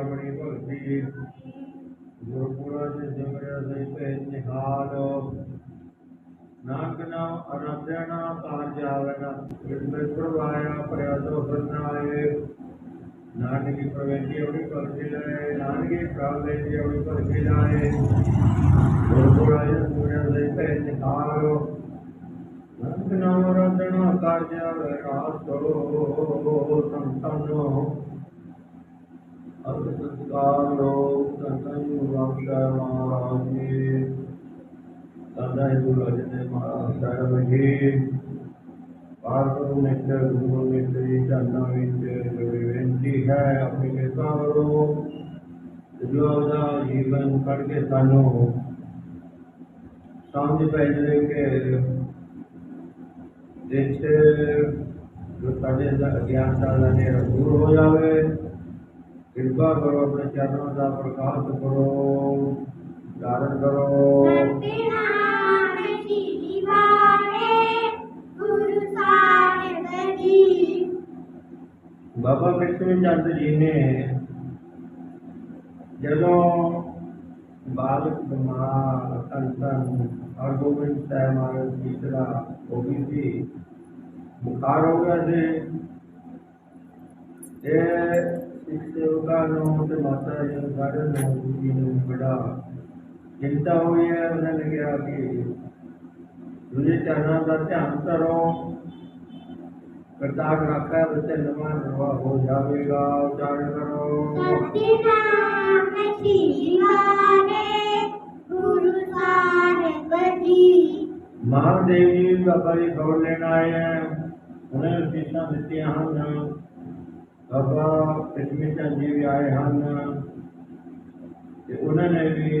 अपनी भक्ति गुरुपुर से जमरिया सहित निहाल नाकना अनद्यना पार्जावना നിർഭയവായ പ്രയാസോഭനായ നാടിനെ പ്രവേശി അവിടെ പറച്ചിലായ നാടിനെ പ്രാവേശി അവിടെ പറച്ചിലായ സൂര്യസേനാരോ നന്ദനാരദന കാര്യവരാസോ സന്തനോ അസുതാരോ സന്തനു വാഗ്ലമാനേ ਭਾਰਤ ਵਿੱਚ ਗੁਰੂ ਨੇ ਤੇਰੀ ਚਰਨਾਂ ਵਿੱਚ ਜਿਹੜੀ ਬੇਨਤੀ ਹੈ ਆਪਣੀ ਕਿਰਪਾ ਕਰੋ ਜੋ ਦਾ ਜੀਵਨ ਕੱਢ ਕੇ ਸਾਨੂੰ ਸਮਝ ਪੈ ਜਾਵੇ ਕਿ ਜਿਸ ਜੋ ਸਾਡੇ ਦਾ ਅਗਿਆਨਤਾ ਦਾ ਨੇਰਾ ਦੂਰ ਹੋ ਜਾਵੇ ਕਿਰਪਾ ਕਰੋ ਆਪਣੇ ਚਰਨਾਂ ਦਾ ਪ੍ਰਕਾਸ਼ ਕਰੋ ਧਾਰਨ ਕਰੋ ਬਾਬਾ ਕ੍ਰਿਸ਼ਨ ਚੰਦ ਜੀ ਨੇ ਜਦੋਂ ਬਾਲਕ ਬਮਾ ਸੰਤਨ ਔਰ ਗੋਬਿੰਦ ਸਾਹਿਬ ਮਹਾਰਾਜ ਜੀ ਦਾ ਹੋ ਗਈ ਸੀ ਬੁਖਾਰ ਹੋ ਗਿਆ ਸੀ ਇਹ ਸਿੱਖ ਸੇਵਕਾਂ ਨੂੰ ਤੇ ਮਾਤਾ ਜੀ ਨੂੰ ਸਾਰਿਆਂ ਨੂੰ ਜੀ ਨੂੰ ਬੜਾ ਚਿੰਤਾ जुनीकरणा तस्य अंतरो करतार रखा है वैसे नमाज़ हुआ हो जाएगा उच्चारण करो महादेव जी का बलि छोड़ लेना है। उन्हें शीशा देते हम बाबा कृष्ण चंद जी भी आए हैं उन्होंने भी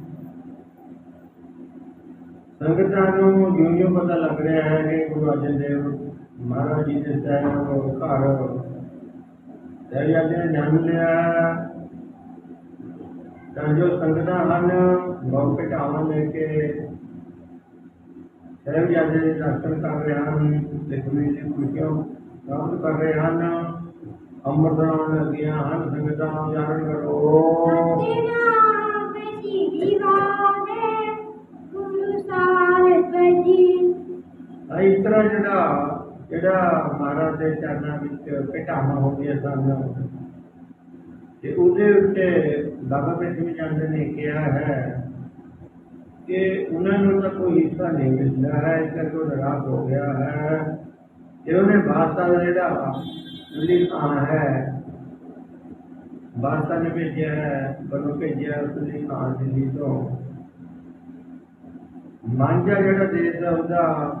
ਸੰਗਤਾਂ ਨੂੰ ਜਿਉਂ ਜਿਉਂ ਪਤਾ ਲੱਗ ਰਿਹਾ ਹੈ ਕਿ ਗੁਰੂ ਅਰਜਨ ਦੇਵ ਮਹਾਰਾਜ ਜੀ ਦੇ ਸਾਹਿਬ ਘਰ ਦਰਿਆਦੇ ਨੇ ਜਨਮ ਲਿਆ ਹੈ। ਤਾਂ ਜੋ ਸੰਗਤਾਂ ਹਨ ਬਹੁਤ ਘਟਾਵਾਂ ਲੈ ਕੇ ਸਾਹਿਬਜ਼ਾਦੇ ਦੇ ਦਰਸ਼ਨ ਕਰ ਰਹੇ ਹਨ ਤੇ ਗੁਰੂ ਜੀ ਦੀ ਖੁਸ਼ੀਆਂ ਪ੍ਰਾਪਤ ਕਰ ਰਹੇ ਹਨ ਅੰਮ੍ਰਿਤ ਨਾਮ ਲੱਗੀਆਂ ਹਨ ਸੰਗਤਾਂ ਨੂੰ ਜਾਣ ਕਰੋ ਸਤਿਨਾਮ ਸ਼੍ਰੀ ਵਾਹਿ ਤਾਂ ਇਸ ਤਰ੍ਹਾਂ ਜਿਹੜਾ ਜਿਹੜਾ ਮਹਾਰਾਜ ਦੇ ਚਰਨਾਂ ਵਿੱਚ ਘਟਾਵਾਂ ਹੋ ਗਈਆਂ ਸਨ। ਤੇ ਉਹਦੇ ਉੱਤੇ ਬਾਬਾ ਪ੍ਰਿਥਵੀ ਚੰਦ ਨੇ ਕਿਹਾ ਹੈ ਕਿ ਉਹਨਾਂ ਨੂੰ ਤਾਂ ਕੋਈ ਹਿੱਸਾ ਨਹੀਂ ਮਿਲਦਾ ਹੈ, ਇਸ ਕਰਕੇ ਉਹ ਨਾਰਾਜ਼ ਹੋ ਗਿਆ ਹੈ। ਤੇ ਉਹਨੇ ਬਾਦਸ਼ਾਹ ਦਾ ਜਿਹੜਾ ਲਿਖਾਂ ਹੈ, ਬਾਦਸ਼ਾਹ ਨੇ ਭੇਜਿਆ ਹੈ ਬਨੋ ਭੇਜਿਆ ਉਸ ਲਿਖਾਂ ਦਿੱਲੀ ਤੋਂ। ਮਾਂਝਾ ਜਿਹੜਾ ਦੇਸ਼ ਦਾ, ਉਹਦਾ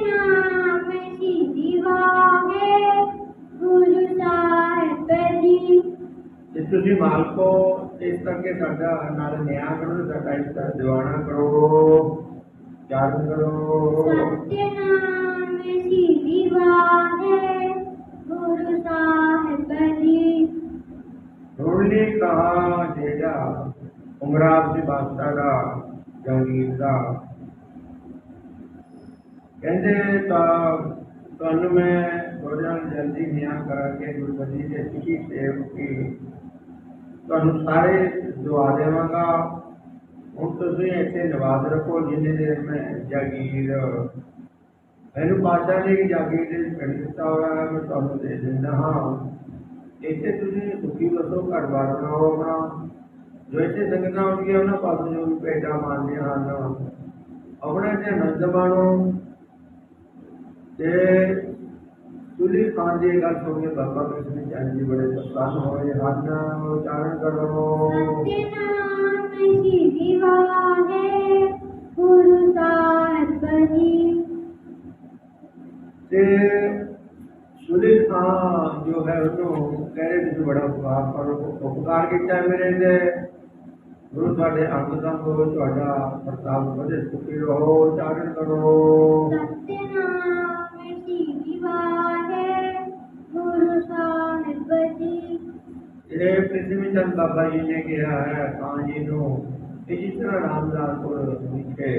ਜੇ ਤੁਸੀਂ ਮਾਲਕੋ ਇਸ ਕਰਕੇ ਸਾਡਾ ਨਾਲ ਨਿਆਂ ਕਰੋ ਸਾਡਾ ਹਿੱਸਾ ਦਿਵਾਣਾ ਕਰੋ ਚਾਰਨ ਕਰੋ ਸਤਿਨਾਮ ਸ਼੍ਰੀ ਵਾਹਿ ਗੁਰੂ ਸਾਹਿਬ ਜੀ ਰੋਣੀ ਕਹਾ ਜਿਹੜਾ ਉਮਰਾਵ ਦੀ ਬਾਦਸ਼ਾਹ ਦਾ ਜੰਗੀਰ ਦਾ ਕਹਿੰਦੇ ਤਾਂ ਤੁਹਾਨੂੰ ਮੈਂ ਥੋੜ੍ਹਾ ਜਲਦੀ ਨਿਆਂ ਕਰਾ ਕੇ ਗੁਰਬਖਸ਼ ਦੇ ਸਿੱਖੀ ਸੇਵ ਕੀ ਤੁਹਾਨੂੰ ਸਾਰੇ ਦੁਆ ਦੇਵਾਂਗਾ। ਹੁਣ ਤੁਸੀਂ ਇੱਥੇ ਨਵਾਜ਼ ਰੱਖੋ, ਜਿੰਨੇ ਦੇਰ ਮੈਂ ਜਾਗੀਰ, ਮੈਨੂੰ ਬਾਦਸ਼ਾਹ ਨੇ ਜਾਗੀਰ ਦੇ ਪਿੰਡ ਦਿੱਤਾ ਹੋਇਆ ਹੈ, ਮੈਂ ਤੁਹਾਨੂੰ ਦੇ ਦਿੰਦਾ ਹਾਂ। ਇੱਥੇ ਤੁਸੀਂ ਸੁਖੀ ਵਸੋ ਘਰ ਬਾਰ ਬਣਾਓ ਆਪਣਾ। ਜੋ ਇੱਥੇ ਸੰਗਤਾਂ ਆਉਂਦੀਆਂ, ਉਹਨਾਂ ਪਾਸੋਂ ਜੋ ਵੀ ਭੇਟਾਂ ਮੰਨਦੀਆਂ ਹਨ, ਆਪਣਾ ਤੇ ਆਨੰਦ ਮਾਣੋ ਤੇ तुली कांजे का सोगे बाबा कृष्ण ज्ञान जी बड़े प्रसन्न हो ये हाथ ना उच्चारण करो। सुनील खान जो है उन्होंने कैरेट से तो बड़ा उपकार पर उपकार किया मेरे से गुरु थोड़े अंग संग प्रताप बदे सुखी रहो उच्चारण करो। ਇਹ ਪ੍ਰਿਥਵੀ ਚੰਦ ਬਾਬਾ ਜੀ ਨੇ ਕਿਹਾ ਹੈ ਕਾਂ ਜੀ ਨੂੰ ਕਿ ਜਿਸ ਤਰ੍ਹਾਂ ਰਾਮਦਾਸਪੁਰ ਵਿਖੇ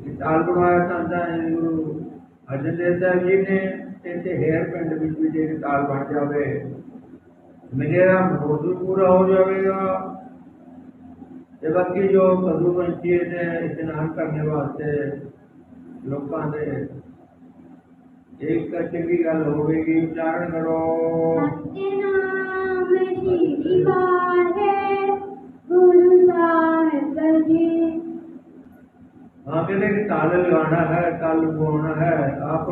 ਵਿਚਾਰ ਬਣਾਇਆ ਤਾਂ ਗੁਰੂ ਅਰਜਨ ਦੇਵ ਸਾਹਿਬ ਜੀ ਨੇ ਇੱਥੇ ਹੇਰ ਪਿੰਡ ਵਿੱਚ ਵੀ ਜੇ ਤਾਲ ਬਣ ਜਾਵੇ ਮੇਰਾ ਮਨੋਦੂ ਪੂਰਾ ਹੋ ਜਾਵੇਗਾ ਤੇ ਬਾਕੀ ਜੋ ਪਸ਼ੂ ਪੰਛੀ ਨੇ ਇਸ਼ਨਾਨ ਕਰਨ ਵਾਸਤੇ ਲੋਕਾਂ ਦੇ ਇੱਕ ਚੰਗੀ ਗੱਲ ਹੋਵੇਗੀ ਉਚਾਰਨ ਕਰੋ ਸਤਿਨਾਮ ਗੁਣ ਹੈ ਆਪ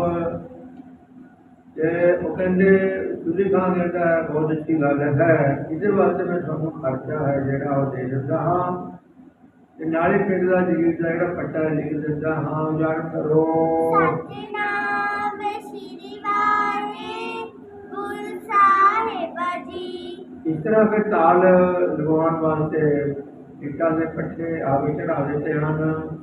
ਤੇ ਉਹ ਕਹਿੰਦੇ ਤੁਸੀਂ ਖਾਂ ਕਹਿੰਦਾ ਹੈ ਬਹੁਤ ਅੱਛੀ ਗੱਲ ਹੈ ਇਹਦੇ ਵਾਸਤੇ ਮੈਂ ਤੁਹਾਨੂੰ ਖਰਚਾ ਹੈ ਜਿਹੜਾ ਉਹ ਦੇ ਦਿੰਦਾ ਹਾਂ। ਤੇ ਨਾਲੇ ਪਿੰਡ ਦਾ ਜਗੀਰ ਦਾ ਜਿਹੜਾ ਪੱਟਾ ਲਿਖ ਦਿੰਦਾ ਹਾਂ ਉਜਾੜ ਕਰੋ। ਇਸ ਤਰ੍ਹਾਂ ਫਿਰ ਤਾਲ ਲਗਾਉਣ ਵਾਸਤੇ ਇੱਟਾਂ ਦੇ ਪੱਠੇ ਆਵੇ ਚੜਾ ਦਿੱਤੇ ਹਨ।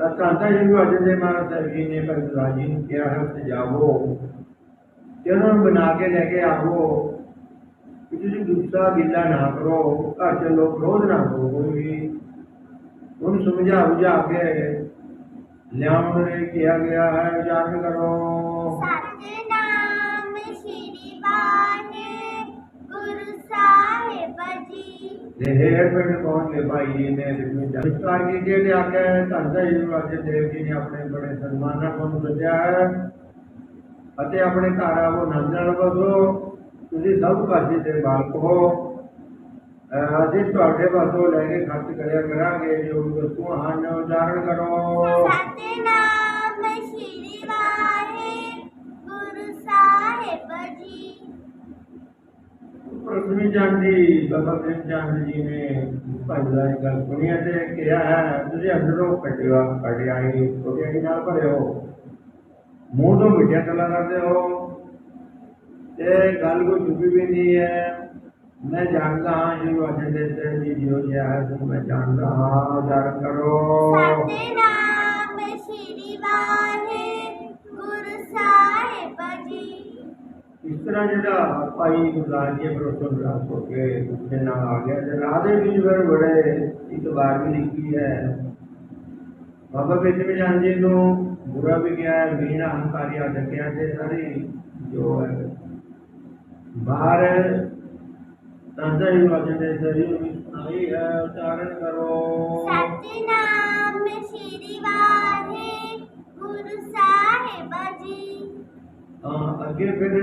तत्कांताशु अजय मानव तभी ने पवित्राजीन किया है उससे जाओ। चलो बना के लेके आओ। कुछ गुस्सा गिल्ला ना करो। घर के लोग क्रोध ना करो कोई। भी उन समझा बुझा के ल्याण किया गया है विचार करो। गुरु साहेब जी। ਕਰੋ ਕੋਈ ਵੀ ਉਹਨੂੰ ਸਮਝਾ ਬੁਝਾ ਕੇ ਲਿਆਉਣ ਨੇ ਆਖਿਆ ਧੰਦਾ ਜੀ ਦੇਵ ਜੀ ਨੇ ਆਪਣੇ ਬੜੇ ਸਨਮਾਨ ਨਾਲ ਤੁਹਾਨੂੰ ਸੱਜਿਆ ਹੈ ਅਤੇ ਆਪਣੇ ਘਰ ਆਵੋ ਨੰਦ ਨਾਲ ਤੁਸੀਂ ਸਭ ਕਾਜ਼ੀ ਦੇ ਮਾਲਕ ਹੋ। ਅਸੀਂ ਤੁਹਾਡੇ ਪਾਸੋਂ ਲੈ ਕੇ ਖਰਚ ਕਰਿਆ ਕਰਾਂਗੇ, ਜੋ ਵਸਤੂਆਂ ਹਨ, ਉਚਾਰਨ ਕਰੋ। ਸਤਿਨਾਮ ਸ਼੍ਰੀ ਵਾਹਿ ਸਾਹਿਬ ਜੀ ਪ੍ਰਥਮੀ ਜਾਂਦੀ ਬਾਬਾ ਪ੍ਰਿੰਸ ਚੰਦ ਜੀ ਨੇ ਭਾਈ ਦਾ ਇਹ ਗੱਲ ਸੁਣੀ ਹੈ ਤੇ ਕਿਹਾ ਹੈ ਤੁਸੀਂ ਅੰਦਰੋਂ ਕੱਢਿਆ ਕੱਢਿਆ ਹੀ ਛੋਟੇ ਨਾਲ ਭਰਿਓ ਮੂੰਹ ਤੋਂ ਮਿੱਠੀਆਂ ਗੱਲਾਂ ਕਰਦੇ ਹੋ ਤੇ ਗੱਲ ਕੋਈ ਚੁੱਪੀ ਵੀ ਨਹੀਂ ਹੈ ਮੈਂ ਜਾਣਦਾ ਹਾਂ ਜੀ ਅਜੇ ਦੇ ਤੇ ਜੀ ਜੋ ਜਿਹਾ ਹੈ ਤੁਹਾਨੂੰ ਮੈਂ ਜਾਣਦਾ ਹਾਂ ਉਜਾਗਰ ਕਰੋ ਸਤਿਨਾਮ ਸ਼੍ਰੀ ਵਾਹਿ ਗੁਰੂ ਸਾਹਿਬ ਜੀ ਇਸ ਤਰ੍ਹਾਂ ਜਿਹੜਾ ਭਾਈ ਗੁਰਦਾਸ ਜੀ ਪਰੋਸੋਂ ਗ੍ਰਾਸ ਹੋ ਕੇ ਗੁੱਸੇ ਨਾਲ ਆ ਗਿਆ ਤੇ ਰਾਹ ਦੇ ਵਿੱਚ ਫਿਰ ਬੜੇ ਇੱਕ ਵਾਰ ਵੀ ਲਿਖੀ ਹੈ ਬਾਬਾ ਬੇਟੇ ਜਾਨ ਜੀ ਨੂੰ ਬੁਰਾ ਵੀ ਗਿਆ ਹੈ ਮੀਨਾ ਹੰਕਾਰੀ ਆ ਡਕਿਆ ਤੇ ਸਾਰੀ ਜੋ ਹੈ ਬਾਹਰ ਤਾਂਦਾ ਹੀ ਵਾਜੇ ਦੇ ਸਰੀਰ ਵਿੱਚ ਸੁਣਾਈ ਹੈ ਉਚਾਰਨ ਕਰੋ ਸਤਿਨਾਮ ਸ਼੍ਰੀ ਵਾਹਿ ਗੁਰੂ ਸਾਹਿਬ ਜੀ ਤਾਂ ਅੱਗੇ ਫਿਰ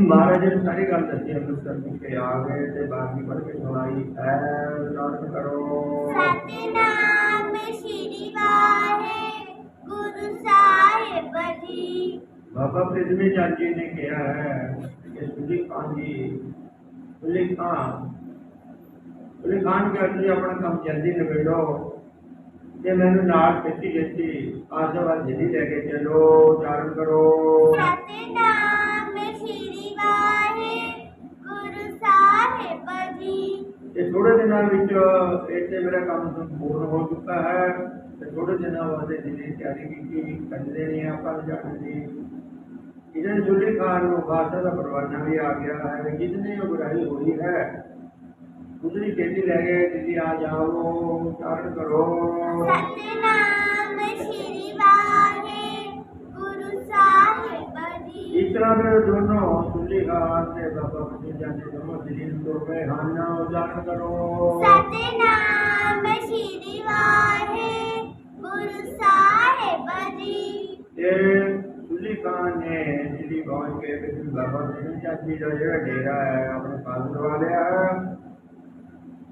ਮਹਾਰਾਜ ਨੇ ਸਾਰੀ ਗੱਲ ਦੱਸੀ ਅੰਮ੍ਰਿਤਸਰ ਵਿਖੇ ਆ ਗਏ ਤੇ ਬਾਕੀ ਪੜ੍ਹ ਕੇ ਸੁਣਾਈ ਹੈ ਉਚਾਰਨ ਕਰੋ ਸਤਿਨਾਮ ਸ਼੍ਰੀ ਵਾਹਿ ਗੁਰੂ ਸਾਹਿਬ ਜੀ ਬਾਬਾ ਪ੍ਰਿਥਵੀ ਚੰਦ ਜੀ ਨੇ ਕਿਹਾ ਹੈ ਕਿ ਸੁਲੀ ਖਾਨ ਜੀ ਸੁਲੀ ਖਾਨ ਸੁਲੀ ਖਾਨ ਕੇ ਤੁਸੀਂ ਆਪਣਾ ਕੰਮ ਜਲਦੀ ਤੇ ਮੈਨੂੰ ਨਾਲ ਖਿੱਚੀ ਖਿੱਚੀ ਆਸਵਾਦ ਜਿਹੜੀ ਲੈ ਕੇ ਚਲੋ ਚਾਰਨ ਕਰੋ। ਸਤਨਾਮ ਸ੍ਰੀ ਵਾਹਿਗੁਰੂ ਸਾਹਿਬ ਜੀ ਤੇ ਥੋੜੇ ਦਿਨਾਂ ਵਿੱਚ ਇੱਥੇ ਮੇਰਾ ਕੰਮ ਸੰਪੂਰਨ ਹੋ ਚੁੱਕਾ ਹੈ। ਤੇ ਥੋੜੇ ਦਿਨਾਂ ਬਾਅਦ ਜਿਹਦੀ ਤਿਆਰੀ ਕੀਤੀ ਕਰਦੇ ਨੇ ਆਪਾਂ ਜਾਣ ਦੀ ਇਹਦੇ ਜੁਲੀ ਖਾਨ ਨੂੰ ਬਾਦਸ਼ਾਹ ਦਾ ਪਰਵਾਨਾ ਵੀ ਆ ਗਿਆ ਹੈ ਜਿਤਨੀ ਉਹ ਬੁਰਾਈ ਹੋਈ ਹੈ ਉਤਨੀ ਖੇਤੀ ਲੈ ਗਏ ਜਿਹਦੀ ਆ ਜਾਓ ਚਾਰਨ ਕਰੋ। ਸਤਨਾਮ ਸ੍ਰੀ ਵਾਹਿਗੁਰੂ ਸਾਹਿਬ ਜੀ। ਇਸ ਤਰ੍ਹਾਂ ਦੇ ਦੋਨੋਂ ਖਾਨ ਤੇ ਬਾਬਾ ਫਤਿਹ ਜਾਂਦੇ ਦੋਨੋਂ ਦਿਨ ਤੋਂ ਪਏ ਹਨ ਉਜਾਗਰ ਕਰੋ। ਸਤਨਾਮ ਸ੍ਰੀ ਵਾਹਿਗੁਰੂ ਸਾਹਿਬ ਜੀ। ਇਹ ਸੁਲੀ ਖਾਨ ਨੇ ਜਿਹੜੀ ਪਹੁੰਚ ਕੇ ਫਿਰ ਬਾਬਾ ਸਿੰਘ ਚਾਚੀ ਦਾ ਜਿਹੜਾ ਡੇਰਾ ਹੈ ਆਪਣੇ ਪਾਸ ਲਵਾ ਲਿਆ।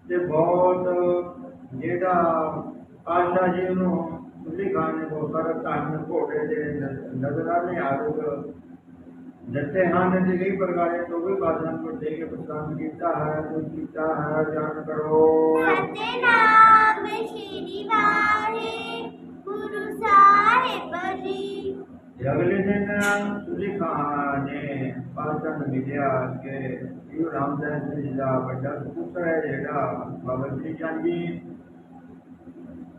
ਤੇ ਬਹੁਤ ਜਿਹੜਾ ਆਸ਼ਾ ਜੀ ਨੂੰ ਸੁਲੀ ਖਾਨ ਨੇ ਬਹੁਤ ਸਾਰਾ ਧਨ ਘੋੜੇ ਦੇ ਨ- ਨਜ਼ਰਾਨੇ ਆਰੋਗ ਦਿੱਤੇ ਹਨ ਤੇ ਕਈ ਪ੍ਰਕਾਰੇ ਤੋਂ ਵੀ ਬਾਦਸ਼ਾਹ ਨੂੰ ਦੇ ਕੇ ਪ੍ਰਸੰਨ ਕੀਤਾ ਹੈ ਕੋਈ ਕੀਤਾ ਹੈ ਜਾਣ ਕਰੋ ਸਤਨਾਮ ਸ੍ਰੀ ਵਾਹਿਗੁਰੂ ਸਾਹਿਬ ਜੀ ਤੇ ਅਗਲੇ ਦਿਨ ਸੁਲੀ ਖਾਨ ਨੇ ਬਾਦਸ਼ਾਹ ਨੂੰ ਮਿਲਿਆ ਕਿ ਇਹ ਰਾਮਦਾਸ ਜੀ ਦਾ ਵੱਡਾ ਪੁੱਤਰ ਹੈ ਜਿਹੜਾ ਬਾਬਾ ਜੀ ਚੰਦ ਜੀ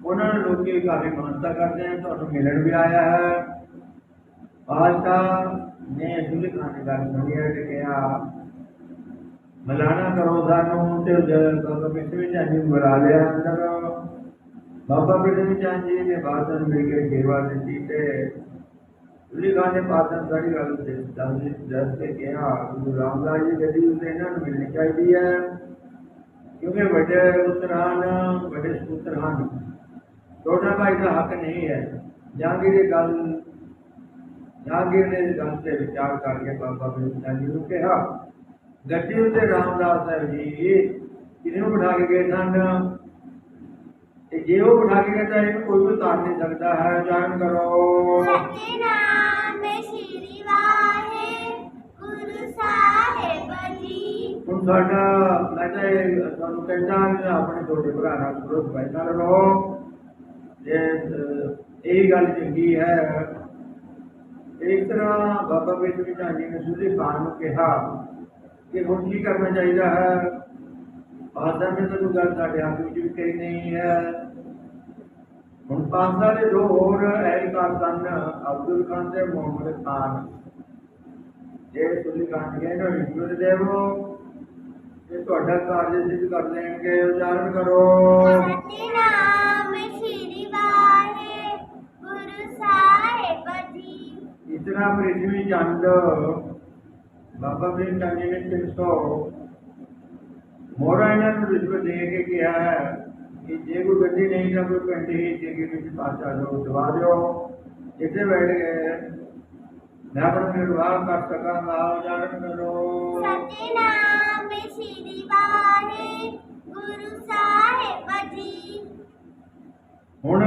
ਉਹਨਾਂ ਨੂੰ ਲੋਕੀ ਕਾਫੀ ਮਾਨਤਾ ਕਰਦੇ ਹਨ ਤੁਹਾਨੂੰ ਮਿਲਣ ਵੀ ਆਇਆ ਹੈ ਬਾਦਸ਼ਾਹ ਨੇ ਸੁਲੀ ਖਾਨ ਦੀ ਗੱਲ ਸੁਣੀ ਹੈ ਕਿ ਕਿਹਾ ਮਲਾਣਾ ਕਰੋ ਸਾਨੂੰ ਤੇ ਜਦ ਬਾਬਾ ਪਿੱਛੇ ਚੰਦ ਜੀ ਨੂੰ ਬੁਲਾ ਲਿਆ ਅੰਦਰ ਬਾਬਾ ਪਿੱਛੇ ਚੰਦ ਜੀ ਨੇ ਬਾਦਸ਼ਾਹ ਨੂੰ ਮਿਲ ਕੇ ਸੇਵਾ ਦਿੱਤੀ ਤੇ ਸੁਲੀ ਖਾਨ ਨੇ ਪਾਤਨ ਸਾਰੀ ਗੱਲ ਦੱਸ ਦੱਸ ਕੇ ਕਿਹਾ ਗੁਰੂ ਰਾਮਦਾਸ ਜੀ ਗੱਡੀ ਉੱਤੇ ਇਹਨਾਂ ਨੂੰ ਮਿਲਣੀ ਚਾਹੀਦੀ ਹੈ ਕਿਉਂਕਿ ਵੱਡੇ ਉਤਰਾਨ ਵੱਡੇ ਸਪੁੱਤਰ ਹਨ ਛੋਟਾ ਭਾਈ ਦਾ ਹੱਕ ਨਹੀਂ ਹੈ ਜਹਾਂਗੀਰ ਇਹ ਗੱਲ ਜਹਾਂਗੀਰ ਨੇ ਇਸ ਗੱਲ ਤੇ ਵਿਚਾਰ ਕਰਕੇ ਬਾਬਾ ਬਿਰਧ ਜੀ ਨੂੰ ਕਿਹਾ ਗੱਡੀ ਉੱਤੇ ਰਾਮਦਾਸ ਸਾਹਿਬ ਜੀ ਕਿਹਨੂੰ ਬਿਠਾ ਕੇ ਗਏ ਸਨ ਤੇ ਜੇ ਉਹ ਬਿਠਾ ਕੇ ਗਏ ਤਾਂ ਇਹਨੂੰ ਕੋਈ ਵੀ ਉਤਾਰ ਨਹੀਂ ਸਕਦਾ ਹੈ ਜਾਣ ਕਰੋ ਸਤਨਾਮ ਹੁਣ ਸਾਡਾ, ਮੈਂ ਤਾਂ ਇਹ ਤੁਹਾਨੂੰ ਕਹਿੰਦਾ ਕਿ ਆਪਣੇ ਛੋਟੇ ਭਰਾ ਨਾਲ ਸੁਰਤ ਬੈਠਾ ਰਹੋ। ਜੇ ਇਹ ਗੱਲ ਚੰਗੀ ਹੈ, ਇਸ ਤਰ੍ਹਾਂ ਬਾਬਾ ਬੇਟ ਵੀ ਜੀ ਨੇ ਸੁਧੀ ਖਾਨ ਨੂੰ ਕਿਹਾ ਕਿ ਹੁਣ ਕੀ ਕਰਨਾ ਚਾਹੀਦਾ ਹੈ? ਬਾਦਸ਼ਾਹ ਨੇ ਤੁਹਾਨੂੰ ਗੱਲ ਸਾਡੇ ਹੱਥ ਵਿੱਚ ਵੀ ਕਹੀ ਨਹੀਂ ਹੈ। Muntasar is over Erika's son, Abdul Khan Muhammad Khan. ये सूर्यकांत के जो इंद्र देव ये तो अटक कार्य सिद्ध कर देंगे उच्चारण करो इतना पृथ्वी चंद बाबा प्रेम चंद ने तीन सौ मोरा इन्होंने विश्व देख के किया है ਨੇ 300 ਮੋਰਾ ਇਹਨਾਂ ਨੂੰ ਰਿਸ਼ਵਤ ਦੇ ਕੇ ਜੇ ਕੋਈ ਗੱਡੀ ਨਹੀਂ ਤਾਂ ਕੋਈ ਪਿੰਡ ਹੀ ਜੇਗੀ ਵਿੱਚ ਪਾਸਾ ਲੋ ਦਵਾ ਦਿਓ। ਜਿੱਥੇ ਬੈਠ ਗਏ ਮੈਂ ਆਪਣਾ ਨਿਰਵਾਹ ਕਰ ਸਕਾਂਗਾ ਉਚਾਰਨ ਕਰੋ। ਸਤਨਾਮ ਸ੍ਰੀ ਵਾਹਿਗੁਰੂ ਸਾਹਿਬ ਜੀ। ਹੁਣ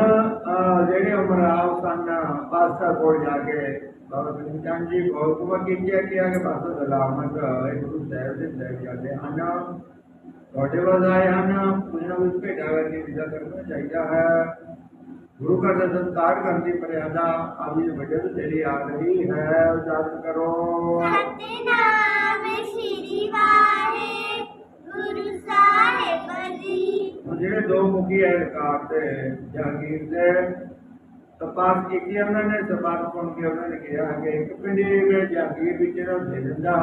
ਜਿਹੜੇ ਉਮਰਾਵ ਸਨ ਪਾਸਾ ਕੋਲ ਜਾ ਕੇ ਬਾਬਾ ਸਿੰਘ ਚੰਦ ਜੀ ਬਹੁਤ ਕੁਮਾ ਕੀਤਿਆ ਕਿ ਆਗੇ ਪਾਸਾ ਸਲਾਮਤ ਗੁਰੂ ਸਾਹਿਬ ਦੇ ਲੈ ਜਾਂਦੇ ਹਨ ਤੁਹਾਡੇ ਵੱਲ ਆਏ ਹਨ ਕੁਝ ਨਾ ਕੁਝ ਭੇਟਾ ਕਰਕੇ ਵਿਦਾ ਕਰਨਾ ਚਾਹੀਦਾ ਹੈ ਗੁਰੂ ਘਰ ਦਾ ਸੰਸਕਾਰ ਕਰਨ ਦੀ ਮਰਿਆਦਾ ਆਪ ਜੀ ਵੱਡੇ ਤੋਂ ਤੇਰੀ ਆ ਰਹੀ ਹੈ ਉਚਾਰਨ ਕਰੋ ਸਤਨਾਮ ਸ੍ਰੀ ਵਾਹਿਗੁਰੂ ਸਾਹਿਬ ਜੀ ਹੁਣ ਜਿਹੜੇ ਦੋ ਮੁਖੀ ਹੈ ਰਿਕਾਰਡ ਤੇ ਜਹਾਂਗੀਰ ਦੇ ਤਪਾਸ ਕੀਤੀ ਉਹਨਾਂ ਨੇ ਤਪਾਸ ਸੁਣ ਕੇ ਉਹਨਾਂ ਨੇ ਕਿਹਾ ਕਿ ਇੱਕ ਪਿੰਡ ਵਿੱਚ ਜਹਾਂਗੀਰ ਵਿੱਚ ਇਹਨਾਂ ਨੂੰ ਦੇ ਦਿੰਦਾ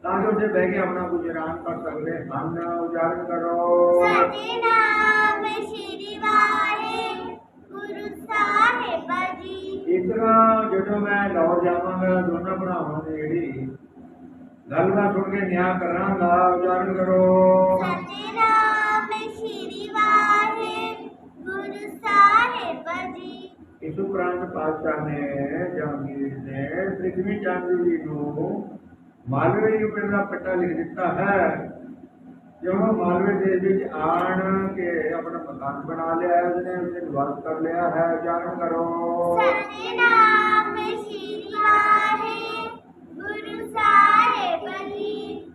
ਹਾਂ ਤਾਂ ਕਿ ਉੱਥੇ ਬਹਿ ਕੇ ਆਪਣਾ ਗੁਜ਼ਰਾਨ ਕਰ ਸਕਦੇ ਹਨ ਉਜਾਗਰ ਕਰੋ ਸਤਨਾਮ ਸ੍ਰੀ ਵਾਹਿਗੁਰੂ ਸਾਹਿਬ ਜੀ ਇਸ ਤਰ੍ਹਾਂ ਜਦੋਂ ਮੈਂ ਲਾਹੌਰ ਜਾਵਾਂਗਾ ਦੋਨਾਂ ਭਰਾਵਾਂ ਦੀ ਜਿਹੜੀ ਗੱਲਬਾਤ ਸੁਣ ਕੇ ਨਿਆਂ ਕਰਾਂਗਾ ਉਜਾਗਰ ਕਰੋ ਸਤਨਾਮ ਸ੍ਰੀ ਵਾਹਿਗੁਰੂ ਸਾਹਿਬ ਜੀ ਇਸ ਉਪਰੰਤ ਪਾਤਸ਼ਾਹ ਨੇ ਜਹਾਂਗੀਰ ਨੇ ਪ੍ਰਿਥਵੀ ਚੰਦ ਜੀ ਨੂੰ ਮਾਲਵੇ ਦੇ ਪਿੰਡ ਦਾ ਪੱਟਾ ਲਿਖ ਦਿੱਤਾ ਹੈ। ਜਦੋਂ ਮਾਲਵੇ ਦੇਸ਼ ਵਿੱਚ ਆਣ ਕੇ ਆਪਣਾ ਮਕਾਨ ਬਣਾ ਲਿਆ ਹੈ ਉਸਨੇ ਉਸੇ ਨਿਵਾਸ ਕਰ ਲਿਆ ਹੈ ਜਾਣ ਕਰੋ। ਸਤਨਾਮ ਸ੍ਰੀ ਵਾਹਿਗੁਰੂ ਸਾਹਿਬ ਜੀ।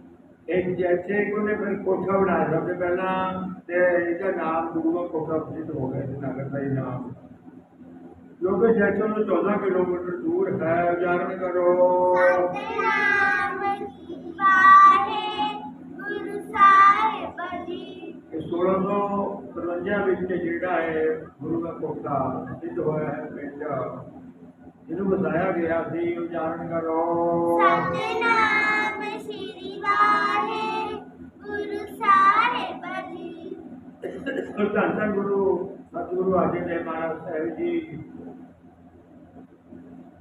ਇੱਕ ਜੈਸੇ ਕੋਨੇ ਫਿਰ ਕੋਠਾ ਬਣਾਇਆ ਸਭ ਤੋਂ ਪਹਿਲਾਂ ਤੇ ਇਹਦਾ ਨਾਮ ਗੁਰੂ ਕੋਟਾ ਪ੍ਰਸਿੱਧ ਹੋ ਗਿਆ ਇਸ ਨਗਰ ਦਾ ਹੀ ਨਾਮ। ਜੋ ਕਿ ਜੈਤੋਂ ਤੋਂ 14 ਕਿਲੋਮੀਟਰ ਦੂਰ ਹੈ ਉਚਾਰਨ ਕਰੋ। ਸਤਨਾਮ 1653 ਵਿੱਚ ਜਿਹੜਾ ਹੈ ਗੁਰੂ ਦਾ ਕੋਟਾ ਸਿੱਧ ਹੋਇਆ ਹੈ ਪਿੰਡ ਜਿਹਨੂੰ ਬਤਾਇਆ ਗਿਆ ਸੀ ਉਚਾਰਨ ਕਰੋ। ਸਤਨਾਮ ਸ੍ਰੀ ਵਾਹਿਗੁਰੂ ਸਾਹਿਬ ਜੀ। ਧੰਨ ਗੁਰੂ ਸਤਿਗੁਰੂ ਆਜੇ ਦੇ ਮਹਾਰਾਜ ਸਾਹਿਬ ਜੀ।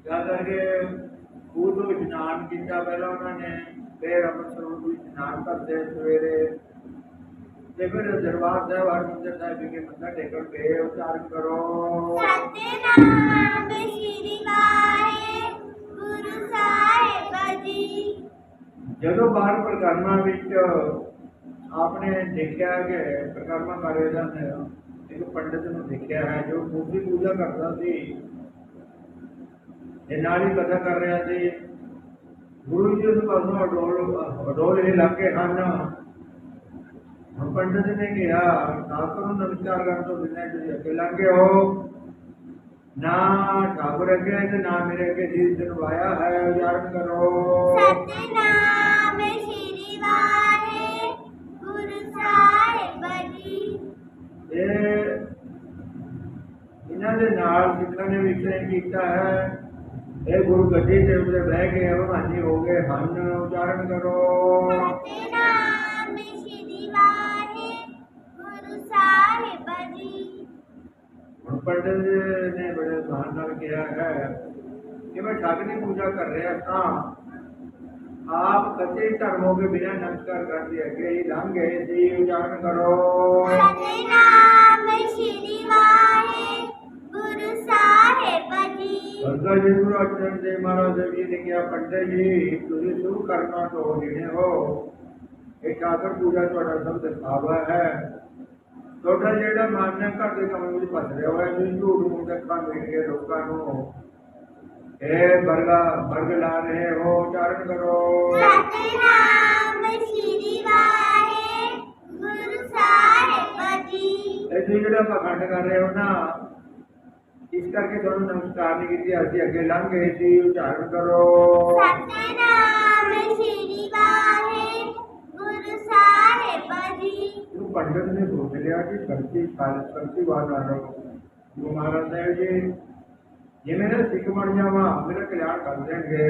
ਕਿਆ ਕਰਕੇ ਵਿੱਚ ਇਸ਼ਨਾਨ ਕੀਤਾ ਪਹਿਲਾਂ ਉਹਨਾਂ ਨੇ। ਫਿਰ ਅੰਮ੍ਰਿਤਸਰ ਵਿੱਚ ਇਸ਼ਨਾਨ ਕਰਦੇ ਸਵੇਰੇ ਤੇ ਫਿਰ ਦਰਬਾਰ ਸਾਹਿਬ ਹਰਮੰਦਰ ਸਾਹਿਬ ਵਿਖੇ ਮੱਥਾ ਟੇਕਣ ਗਏ ਉਚਾਰਨ ਕਰੋ। ਸਤਨਾਮ ਸ੍ਰੀ ਵਾਹਿਗੁਰੂ ਸਾਹਿਬ ਜੀ। ਜਦੋਂ ਬਾਹਰ ਪ੍ਰਕਰਮਾਂ ਵਿੱਚ ਆਪਨੇ ਦੇਖਿਆ ਕਿ ਪ੍ਰਕਰਮਾਂ ਕਰ ਰਿਹਾ ਨੇ ਇੱਕ ਪੰਡਿਤ ਨੂੰ ਦੇਖਿਆ ਹੈ ਜੋ ਮੂਰਤੀ ਪੂਜਾ ਕਰਦਾ ਸੀ ਇਹ ਨਾਲ ਹੀ ਕਥਾ ਕਰ ਰਿਹਾ ਸੀ। ਗੁਰੂ ਜੀ ਪਾਸੋਂ ਅਡੋਲ ਅਡੋਲ ਇਹ ਲੱਗੇ ਹਨ। ਪੰਡਿਤ ਨੇ ਕਿਹਾ ਠਾਕੁਰ ਨੂੰ ਨਮਸਕਾਰ ਕਰਨ ਤੋਂ ਬਿਨਾਂ ਤੁਸੀਂ ਅੱਗੇ ਲੰਘੇ ਹੋ। ਨਾ ਠਾਕੁਰ ਅੱਗੇ ਹੈ ਤੇ ਨਾ ਮੇਰੇ ਅੱਗੇ ਜੀ ਦਿਨਵਾਇਆ ਹੈ ਉਚਾਰਨ ਕਰੋ। ਸਤਨਾਮ ਸ੍ਰੀ ਵਾਹਿਗੁਰੂ ਸਾਹਿਬ ਜੀ। ਇਹ ਇਹਨਾਂ ਦੇ ਨਾਲ ਸਿੱਖਾਂ ਨੇ ਵਿਚਾਰ ਕੀਤਾ ਹੈ। हे गुरु गति से मुझे बह गए हम हो गए हन उच्चारण करो पंडित ने बड़े ध्यान किया है कि मैं ठग की पूजा कर रहा था आप कच्चे धर्मों के बिना नमस्कार कर दिया उच्चारण करो ਸਾਹਿਬ ਜੀ ਬੰਦਾ ਜੀ ਗੁਰੂ ਅਰਜਨ ਦੇਵ ਮਹਾਰਾਜ ਜੀ ਨੇ ਕਿਹਾ ਪੰਡਿਤ ਜੀ ਤੁਸੀਂ ਸ਼ੁਰੂ ਕਰਨਾ ਤੋਂ ਜਿਹੜੇ ਹੋ ਇਹ ਠਾਕਰ ਪੂਜਾ ਤੁਹਾਡਾ ਸਭ ਦਿਖਾਵਾ ਹੈ ਤੁਹਾਡਾ ਜਿਹੜਾ ਮਨ ਹੈ ਘਰ ਦੇ ਕੰਮ ਵਿੱਚ ਫਸ ਰਿਹਾ ਹੋਇਆ ਤੁਸੀਂ ਝੂਠ ਮੂੰਹ ਅੱਖਾਂ ਮੀਟ ਕੇ ਲੋਕਾਂ ਨੂੰ ਇਹ ਵਰਗਾ ਵਰਗ ਲਾ ਰਹੇ ਹੋ ਉਚਾਰਨ ਕਰੋ ਸਤਨਾਮ ਸ੍ਰੀ ਵਾਹਿਗੁਰੂ ਸਾਹਿਬ ਜੀ ਇਹ ਤੁਸੀਂ ਜਿਹੜਾ ਪਖੰਡ ਕਰ ਰਹੇ ਹੋ ਨਾ इस करके दोनों नमस्कार नहीं की अभी अगे लंग गए थे उच्चारण करो। पंडित ने बोल लिया कि करके करके बात आ रहा हूँ वो महाराज साहब जी ये मेरे सिख बन जावा मेरा कल्याण कर देंगे।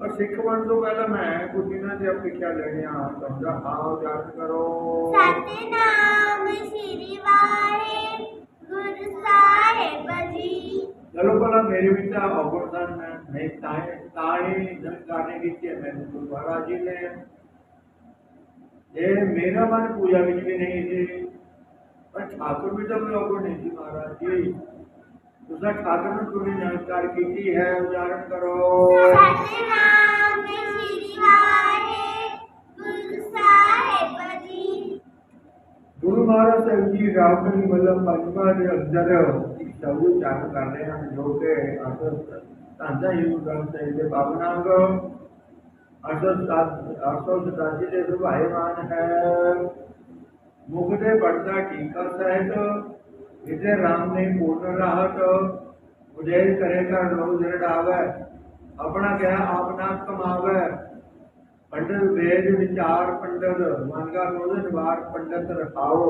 और सिख बन तो पहले मैं कुछ इन्हों से अपेक्षा लेनी हाँ समझा। हाँ उच्चारण करो। सतनाम श्री वाहे गुरु साहेब जी चलो भला मेरे भी तो नहीं ताए ताए करने की मैं गुरु महाराज जी ने ये मेरा मन पूजा विच भी नहीं थी पर ठाकुर भी तो मैं नहीं थी महाराज जी। तो उसने ठाकुर ने पूरी जानकारी की है उदाहरण करो। ಕುಮಾರಸ್ವಾಮಿ ರಾಮನಿ ವಲ್ಲಭ ಅಭಿಮಾನಿ ಅಜ್ಜರು ಇಷ್ಟವು ಚಾಲುಕಾರನೇ ನಮ್ಮ ಯೋಗಕ್ಕೆ ಅಸ್ವಸ್ಥ ತಾಂದ ಯೋಗಾಂತ ಇದೆ ಭಾವನಾಂಗ अर्थशास्त्री तो भाईमान है मुगदे बढ़ता टीका सहित इसे राम ने पूर्ण राहत उदय करेगा अपना क्या अपना कमावे ਪੰਡਤ ਵੇਦ ਵਿਚਾਰ ਪੰਡਤ ਮੰਗਾ ਕੋਲ ਨਿਵਾਰ ਪੰਡਤ ਰਖਾਓ।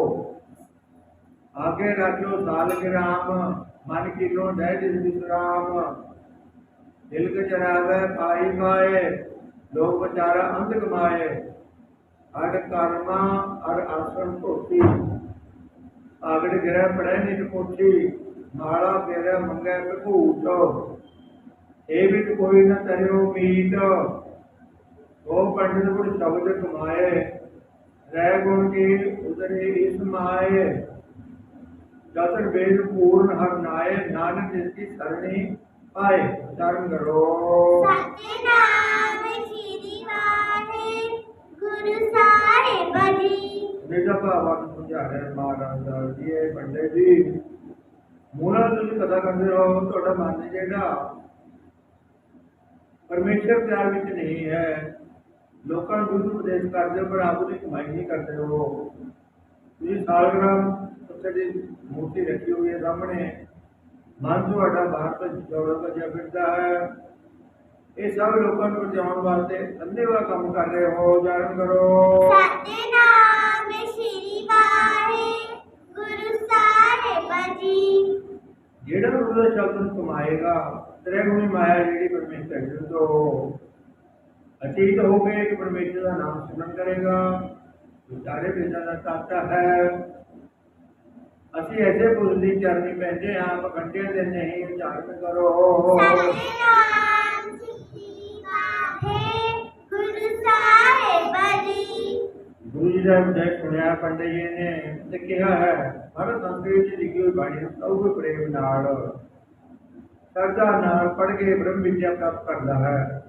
ਆਗੇ ਰਾਜੋ ਸਾਲ ਗ੍ਰਾਮ ਮਨ ਕੀ ਲੋ ਦੈ ਜਿਸ ਵਿਸਰਾਮ ਦਿਲ ਕੇ ਚਰਾਵੇ ਪਾਈ ਮਾਏ, ਲੋਕ ਵਿਚਾਰਾ ਅੰਧ ਕਮਾਏ ਅੜ ਕਰਮਾ ਅਰ ਆਸਣ ਧੋਤੀ। ਆਗੜ ਗ੍ਰਹਿ ਪੜੈ ਨਿਤ ਕੋਠੀ, ਮਾਲਾ ਫੇਰੇ ਮੰਗੈ ਭੂਤ। ਇਹ ਵੀ ਕੋਈ ਨਾ ਤਰਿਓ ਮੀਤ। ਉਹ ਪੰਡਿਤ ਗੁਰ ਸ਼ਬਦ ਕਮਾਏ ਰਹਿ ਗੁਣ ਕੀ ਉਦਰੇ ਇਸ ਮਾਏ। ਜਤਰ ਵੇਦ ਪੂਰਨ ਹਰ ਨਾਏ ਨਾਨਕ ਜਿਸ ਕੀ ਸਰਣੀ ਪਾਏ ਚਰਨ ਕਰੋ। ਸਤਨਾਮ ਸ੍ਰੀ ਵਾਹਿਗੁਰੂ ਸਾਹਿਬ ਜੀ ਮੇਰਾ ਭਾਵਾ ਨੂੰ ਸਮਝਾ ਰਿਹਾ ਮਹਾਰਾਜ ਦਾ ਜੀ ਇਹ ਪੰਡਿਤ ਜੀ। ਮੂਲਾ ਤੁਸੀਂ ਕਥਾ ਕਰਦੇ ਹੋ ਤੁਹਾਡਾ ਮਨ ਜਿਹੜਾ ਪਰਮੇਸ਼ਰ ਪਿਆਰ ਵਿੱਚ ਨਹੀਂ ਹੈ। ਲੋਕਾਂ ਨੂੰ ਦੁੱਧ ਉਪਦੇਸ਼ ਕਰਦੇ ਹੋ ਪਰ ਆਪ ਦੀ ਕਮਾਈ ਨਹੀਂ ਕਰਦੇ ਹੋ ਤੁਸੀਂ ਸਾਲਗ੍ਰਾਮ ਉੱਥੇ ਦੀ ਮੂਰਤੀ ਰੱਖੀ ਹੋਈ ਹੈ ਸਾਹਮਣੇ। ਮਨ ਤੁਹਾਡਾ ਬਾਹਰ ਤੋਂ ਜੋੜਾ ਭਜਿਆ ਫਿਰਦਾ ਹੈ। ਇਹ ਸਭ ਲੋਕਾਂ ਨੂੰ ਬਚਾਉਣ ਵਾਸਤੇ ਅੰਨੇਵਾ ਕੰਮ ਕਰ ਰਹੇ ਹੋ ਜਾਣ ਕਰੋ। ਸਤਨਾਮ ਸ੍ਰੀ ਵਾਹਿਗੁਰੂ ਸਾਹਿਬ ਜੀ। ਜਿਹੜਾ ਗੁਰੂ ਦਾ ਸ਼ਬਦ ਕਮਾਏਗਾ ਤ੍ਰਿਗੁਣੀ ਮਾਇਆ ਜਿਹੜੀ ਪਰਮੇਸ਼ਰ ਜੀ ਤੋਂ ਅਤੀਤ ਹੋ ਕੇ ਕਿ ਪਰਮੇਸ਼ਰ ਦਾ ਨਾਮ ਸਿਮਰਨ ਕਰੇਗਾ। ਵਿਚਾਰੇ ਵੇਦਾਂ ਦਾ ਤਾਤਾ ਹੈ। ਅਸੀਂ ਐਸੇ ਪੁਰਸ਼ ਚਰਨੀ ਪੈਂਦੇ ਹਾਂ ਪਖੰਡੇ ਦੇ ਨਹੀਂ, ਉਚਾਰਨ ਕਰੋ। ਸਤਨਾਮ ਸ੍ਰੀ ਵਾਹਿਗੁਰੂ ਸਾਹਿਬ ਜੀ ਗੁਰੂ ਜੀ ਦਾ ਉਪਦੇਸ਼ ਸੁਣਿਆ, ਪੰਡਿਤ ਜੀ ਨੇ ਤੇ ਕਿਹਾ ਹੈ, ਹਰ ਸੰਸਕ੍ਰਿਤ ਚ ਲਿਖੀ ਹੋਈ ਬਾਣੀ ਨੂੰ ਸਭ ਪ੍ਰੇਮ ਨਾਲ ਸਰਦਾ ਨਾਲ ਪੜ ਕੇ ਬ੍ਰਹਮ ਵਿਦਿਆ ਪ੍ਰਾਪਤ ਕਰਦਾ ਹੈ।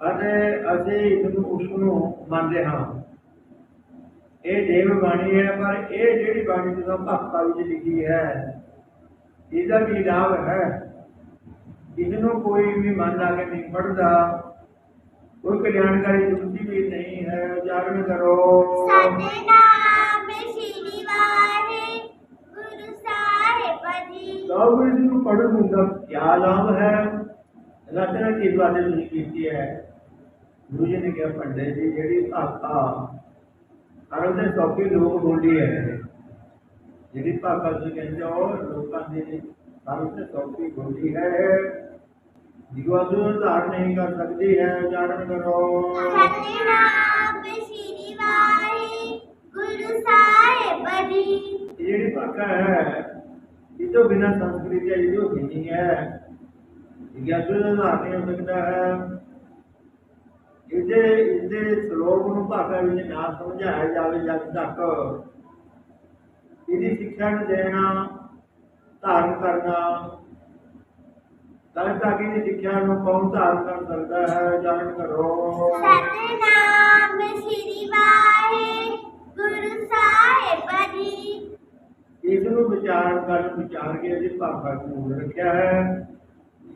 ਅਤੇ ਅਸੀਂ ਇਸ ਨੂੰ ਉਸ ਨੂੰ ਮੰਨਦੇ ਹਾਂ। ਇਹ ਦੇਵ ਬਾਣੀ ਹੈ ਪਰ ਇਹ ਜਿਹੜੀ ਬਾਣੀ ਤੁਸੀਂ ਭਗਤਾਂ ਵਿੱਚ ਲਿਖੀ ਹੈ ਇਹਦਾ ਕੀ ਲਾਭ ਹੈ। ਇਸ ਨੂੰ ਕੋਈ ਵੀ ਮਨ ਲਾ ਕੇ ਨਹੀਂ ਪੜਦਾ ਕੋਈ ਕਲਿਆਣਕਾਰੀ ਜੁਗਤੀ ਵੀ ਨਹੀਂ ਹੈ ਉਚਾਰਨ ਕਰੋ। ਸਤਨਾਮ ਸ੍ਰੀ ਵਾਹਿਗੁਰੂ ਸਾਹਿਬ ਜੀ। ਸਭ ਇਸ ਨੂੰ ਪੜਨ ਦਾ ਕੀ ਲਾਭ ਹੈ। ਰਚਨਾ ਕੀ ਬਾਤ ਤੁਸੀਂ ਕੀਤੀ ਹੈ? ਗੁਰੂ ਜੀ ਨੇ ਕਿਹਾ ਪੰਡੇ ਜੀ ਜਿਹੜੀ ਭਾਖਾ ਅਰਬ ਦੇ ਸੌਖੀ ਲੋਕ ਬੋਲੀ ਹੈ। ਜਿਹੜੀ ਭਾਖਾ ਤੁਸੀਂ ਕਹਿੰਦੇ ਹੋ ਲੋਕਾਂ ਦੀ ਅਰਬ ਦੇ ਸੌਖੀ ਬੋਲੀ ਹੈ। ਜਿਗਵਾਦੂ ਧਾਰ ਨਹੀਂ ਕਰ ਸਕਦੀ ਹੈ ਉਚਾਰਨ ਕਰੋ। ਸਤਨਾਮ ਸ੍ਰੀ ਵਾਹਿਗੁਰੂ ਸਾਹਿਬ ਜੀ। ਜਿਹੜੀ ਭਾਖਾ ਹੈ ਇਹ ਤੋਂ ਬਿਨਾਂ ਸੰਸਕ੍ਰਿਤ ਹੈ ਇਹ ਜੋ ਨਹੀਂ ਹੈ ਜਿਗਿਆਸੂ ਦਾ ਧਾਰ ਨਹੀਂ ਹੋ ਸਕਦਾ ਹੈ। ਇਹਦੇ ਇਹਦੇ ਸ਼ਲੋਕ ਨੂੰ ਭਾਸ਼ਾ ਵਿੱਚ ਨਾ ਸਮਝਾਇਆ ਜਾਵੇ ਜਦ ਤੱਕ ਇਹਦੀ ਸਿੱਖਿਆ ਨੂੰ ਦੇਣਾ ਧਾਰਨ ਕਰਨਾ ਤਦ ਤੱਕ ਇਹਦੀ ਸਿੱਖਿਆ ਨੂੰ ਕੌਣ ਧਾਰਨ ਕਰ ਸਕਦਾ ਹੈ ਜਾਣ ਕਰੋ। ਸਤਨਾਮ ਸ੍ਰੀ ਵਾਹਿਗੁਰੂ ਸਾਹਿਬ ਜੀ। ਇਸ ਨੂੰ ਵਿਚਾਰਨ ਕਰਨ ਵਿਚਾਰ ਕੇ ਇਹਦੀ ਭਾਸ਼ਾ ਨੂੰ ਰੱਖਿਆ ਹੈ।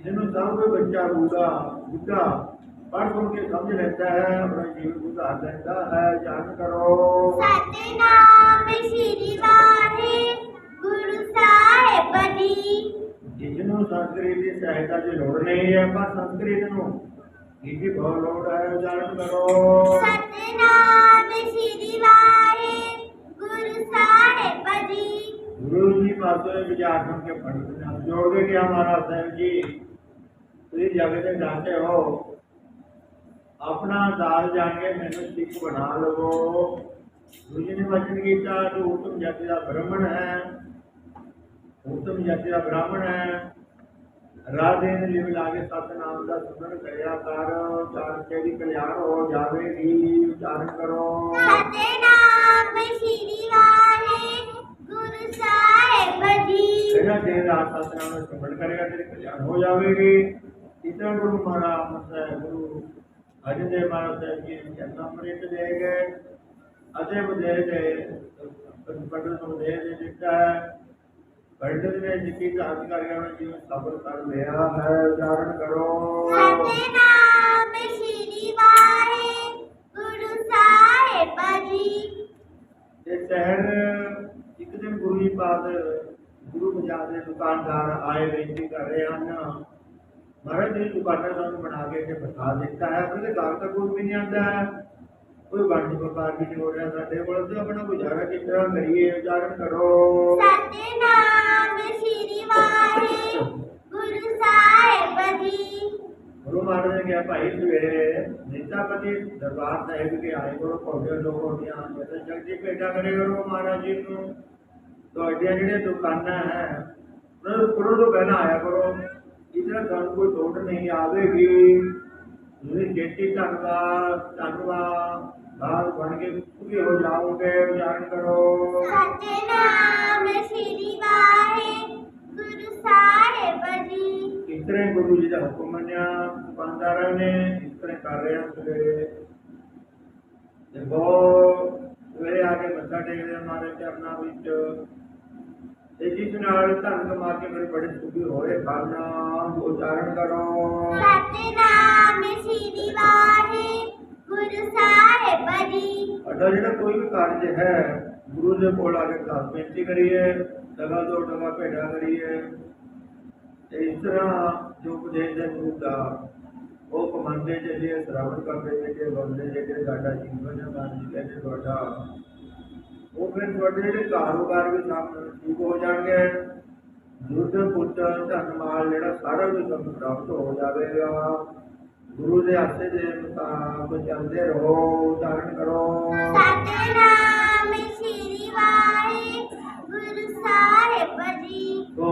ਜਿਹਨੂੰ ਸਭ ਕੋਈ ਬੱਚਾ ਬੂढ़ा ਬੁੱਢਾ ਪੜ੍ਹ ਸੁਣ ਕੇ ਸਮਝ ਲੈਂਦਾ ਹੈ ਆਪਣਾ ਜੀਵਨ ਸੁਧਾਰ ਲੈਂਦਾ ਹੈ ਜਾਣ ਕਰੋ। ਸਤਨਾਮ ਸ੍ਰੀ ਵਾਹਿਗੁਰੂ ਸਾਹਿਬ ਜੀ। ਜਿਸ ਨੂੰ ਸੰਸਕ੍ਰਿਤ ਦੀ ਸਹਾਇਤਾ ਦੀ ਲੋੜ ਨਹੀਂ ਹੈ ਪਰ ਸੰਸਕ੍ਰਿਤ ਨੂੰ ਇਹਦੀ ਬਹੁਤ ਲੋੜ ਹੈ ਜਾਣ ਕਰੋ। ਸਤਨਾਮ ਸ੍ਰੀ ਵਾਹਿਗੁਰੂ ਸਾਹਿਬ ਜੀ। ਗੁਰੂ ਜੀ ਪਾਸੇ ਵਿਚਾਰ ਸੁਣ ਕੇ ਪੰਡਤ ਨਾਲ ਜੋੜ ਕੇ ਕਿਹਾ ਮਹਾਰਾਜ ਸਾਹਿਬ ਜੀ ਤੁਸੀਂ ਜਗ ਤੇ ਜਾਂਦੇ ਹੋ। ਆਪਣਾ ਦਾਲ ਜਾਣ ਕੇ ਮੈਨੂੰ ਸਿੱਖ ਬਣਾ ਲਵੋ। ਗੁਰੂ ਜੀ ਨੇ ਵਚਨ ਕੀਤਾ ਤੂੰ ਉਤਮ ਜਾਤੀ ਦਾ ਬ੍ਰਾਹਮਣ ਹੈ। ਉਤਮ ਜਾਤੀ ਦਾ ਬ੍ਰਾਹਮਣ ਹੈ। ਰਾਧੇ ਨੇ ਲਿਵ ਲਾਗੇ ਸਤਨਾਮ ਦਾ ਸੁਣਨ ਕਰਿਆ ਕਰ। ਚਾਰ ਤੇਰੀ ਕਲਿਆਣ ਹੋ ਜਾਵੇਗੀ ਉਚਾਰਨ ਕਰੋ। ਸਤਨਾਮ ਸ੍ਰੀ ਵਾਹਿਗੁਰੂ ਸਾਹਿਬ ਜੀ। ਜਿਹੜਾ ਦਿਨ ਰਾਤ ਸਤਨਾਮ ਦਾ ਸਿਮਰਨ ਕਰੇਗਾ ਤੇਰੀ ਕਲਿਆਣ ਹੋ ਜਾਵੇਗੀ। ਇਤਨਾ ਗੁਰੂ ਮਹਾਰਾਜ ਗੁਰੂ ਅਜੇ ਦੇ ਮਹਾਰਾਜ ਸਾਹਿਬ ਜੀ ਨੇ ਅੰਮ੍ਰਿਤ ਦੇ ਗਏ ਅਤੇ ਬਦੇ ਦੇ ਪੰਡਤ ਨੂੰ ਦੇ ਦੇ ਦਿੱਤਾ ਹੈ। ਪੰਡਤ ਨੇ ਜਿੱਤੀ ਧਾਰਨ ਕਰਕੇ ਉਹਨਾਂ ਜੀਵਨ ਸਫਲ ਕਰ ਲਿਆ ਹੈ ਉਦਾਹਰਣ ਕਰੋ। ਸਤਨਾਮ ਸ੍ਰੀ ਵਾਹਿਗੁਰੂ ਸਾਹਿਬ ਜੀ। ਇਹ ਸ਼ਹਿਰ ਇੱਕ ਦਿਨ ਗੁਰੂ ਜੀ ਪਾਦ ਗੁਰੂ ਬਾਜ਼ਾਰ ਦੇ ਦੁਕਾਨਦਾਰ ਆਏ ਬੇਨਤੀ ਕਰ ਰਹੇ ਹਨ। ਮਹਾਰਾਜ ਜੀ ਦੁਕਾਨਾਂ ਸਾਨੂੰ ਬਣਾ ਕੇ ਇੱਥੇ ਬਤਾ ਦਿੱਤਾ ਹੈ ਉਹਦੇ ਘਰ ਤਾਂ ਕੋਈ ਵੀ ਨਹੀਂ ਆਉਂਦਾ ਹੈ। ਕੋਈ ਵੰਡ ਵਪਾਰ ਵੀ ਨਹੀਂ ਹੋ ਰਿਹਾ ਸਾਡੇ ਕੋਲ ਤੇ ਆਪਣਾ ਗੁਜ਼ਾਰਾ ਕਿਸ ਤਰ੍ਹਾਂ ਕਰੀਏ ਉਚਾਰਨ ਕਰੋ। ਸਤਨਾਮ ਸ੍ਰੀ ਵਾਹਿਗੁਰੂ ਸਾਹਿਬ ਜੀ। ਗੁਰੂ ਮਹਾਰਾਜ ਨੇ ਕਿਹਾ ਭਾਈ ਸਵੇਰੇ ਨਿਤਾਪਤੀ ਦਰਬਾਰ ਸਾਹਿਬ ਕੇ ਆਏ ਕਰੋ ਪੌਦੇ ਲੋਕ ਹਨ ਤੇ ਜਗਦੀ ਭੇਟਾ ਕਰੇ ਕਰੋ ਮਹਾਰਾਜ ਜੀ ਨੂੰ। ਤੁਹਾਡੀਆਂ ਜਿਹੜੀਆਂ ਦੁਕਾਨਾਂ ਹੈ ਉਹਨਾਂ ਨੂੰ ਕਰੋ ਤੋਂ ਪਹਿਲਾਂ ਆਇਆ ਕਰੋ। ਇਧਰ ਤੁਹਾਨੂੰ ਕੋਈ ਲੋੜ ਨਹੀਂ ਆਵੇਗੀ ਤੁਸੀਂ ਜੇਤੀ ਧੰਨਵਾਦ ਧੰਨਵਾਦ ਬਾਹਰ ਬਣ ਕੇ ਪੂਰੇ ਹੋ ਜਾਓਗੇ ਜਾਣ ਕਰੋ। ਸਤਨਾਮ ਸ੍ਰੀ ਵਾਹਿਗੁਰੂ ਸਾਹਿਬ ਜੀ। ਇਸ ਤਰ੍ਹਾਂ ਗੁਰੂ ਜੀ ਦਾ ਹੁਕਮ ਮੰਨਿਆ ਦੁਕਾਨਦਾਰਾਂ ਨੇ ਇਸ ਤਰ੍ਹਾਂ ਕਰ ਰਹੇ ਹਨ ਸਵੇਰੇ। ਤੇ ਬਹੁਤ ਸਵੇਰੇ ਆ ਕੇ ਮੱਥਾ ਟੇਕਦੇ ਹਨ ਮਾਰੇ ਚਰਨਾਂ ਵਿੱਚ। ਤੇ ਜਿਸ ਨਾਲ ਧਨ ਕਮਾ ਕੇ ਮੇਰੇ ਬੜੇ ਸੁਖੀ ਹੋਏ ਖਾਨਾ ਉਚਾਰਨ ਕਰੋ। ਸਤਨਾਮ ਸ੍ਰੀ ਵਾਹਿਗੁਰੂ ਸਾਹਿਬ ਜੀ। ਸਾਡਾ ਜਿਹੜਾ ਕੋਈ ਵੀ ਕਾਰਜ ਹੈ ਗੁਰੂ ਦੇ ਕੋਲ ਆ ਕੇ ਅਰਦਾਸ ਬੇਨਤੀ ਕਰੀਏ ਲਗਾ ਦੋ ਟਗਾ ਭੇਟਾ ਕਰੀਏ। ਤੇ ਇਸ ਤਰ੍ਹਾਂ ਜੋ ਉਪਦੇਸ਼ ਦੇ ਗੁਰੂ ਦਾ ਉਹ ਕਮੰਦੇ ਜਿਹੜੇ ਸ਼ਰਾਵਣ ਕਰਦੇ ਜਿਹੜੇ ਬੰਦੇ ਜਿਹੜੇ ਸਾਡਾ ਜੀਵਨ ਹੈ ਜੀ ਕਹਿੰਦੇ ਤੁਹਾਡਾ ਉਹ ਫਿਰ ਤੁਹਾਡੇ ਜਿਹੜੇ ਕਾਰੋਬਾਰ ਵੀ ਸਾਹਮਣੇ ਠੀਕ ਹੋ ਜਾਣਗੇ। ਦੁੱਧ ਪੁੱਤਰ ਧਨ ਮਾਲ ਜਿਹੜਾ ਸਾਰਾ ਕੁਝ ਤੁਹਾਨੂੰ ਪ੍ਰਾਪਤ ਹੋ ਜਾਵੇਗਾ। ਗੁਰੂ ਦੇ ਹੱਥੇ ਦੇ ਮੁਤਾਬਕ ਚੱਲਦੇ ਰਹੋ ਧਾਰਨ ਕਰੋ। ਸਤਨਾਮ ਸ੍ਰੀ ਵਾਹਿਗੁਰੂ ਸਾਹਿਬ ਜੀ। ਤੋ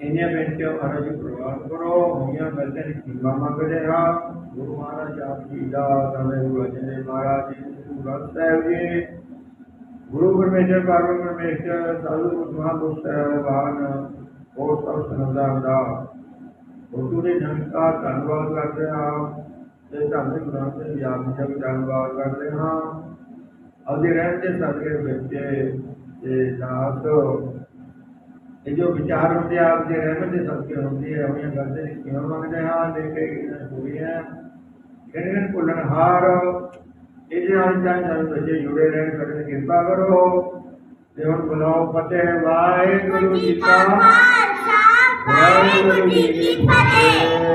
ਇੰਨੇ ਬੇਨਤੀਆਂ ਮਹਾਰਾਜ ਜੀ ਪ੍ਰਵਾਨ ਕਰੋ ਹੋਈਆਂ ਗਲਤੀਆਂ ਦੀ ਖੀਵਾ ਮੰਗਦੇ ਹਾਂ ਗੁਰੂ ਮਹਾਰਾਜ ਆਪ ਜੀ ਦਾ ਨਵੇਂ ਗੁਰੂ ਅਰਜਨ ਦੇਵ ਮਹਾਰਾਜ ਜੀ ਗੁਰੂ ਗ੍ਰੰਥ ਸਾਹਿਬ ਜੀ ਗੁਰੂ ਪਰਮੇਸ਼ਰ ਪਰਮ ਪਰਮੇਸ਼ਰ, ਸਾਧੂ ਮਹਾਂਪੁਰਖ ਸਾਹਿਬਾਨ ਉਹ ਸਭ ਸੰਗਤਾਂ ਦਾ ਗੁਰੂ ਦੇ ਜਨ ਦਾ ਧੰਨਵਾਦ ਕਰਦੇ ਹਾਂ ਤੇ ਧੰਨ ਗ੍ਰੰਥ ਦੇ ਗਿਆਨ ਦਾ ਧੰਨਵਾਦ ਕਰਦੇ ਹਾਂ। ਆਪਦੇ ਰਹਿੰਦੇ ਸਦਕੇ ਵਿੱਚ ਤੇ ਦਾਸ ਇਹ ਜੋ ਵਿਚਾਰ ਹੁੰਦੇ ਆ, ਆਪਦੇ ਰਹਿਮਤ ਦੇ ਸਦਕੇ ਹੁੰਦੇ ਆ ਉਹਨੀਆਂ ਗੱਲਾਂ ਕਿਉਂ ਮੰਗਦੇ ਹਾਂ ਲੈ ਕੇ ਹੋਈ ਹੈ ਕਿਹੜੇ ਭੁੱਲਣ ਹਾਰ ઈશ્વરચંદ સંતોષી જોડે રહેણ કરીને કૃપા કરો દેવન પુનઃ પતે વાહેગુરુ જી કા ખાલસા વાહેગુરુ જી કી ફતેહ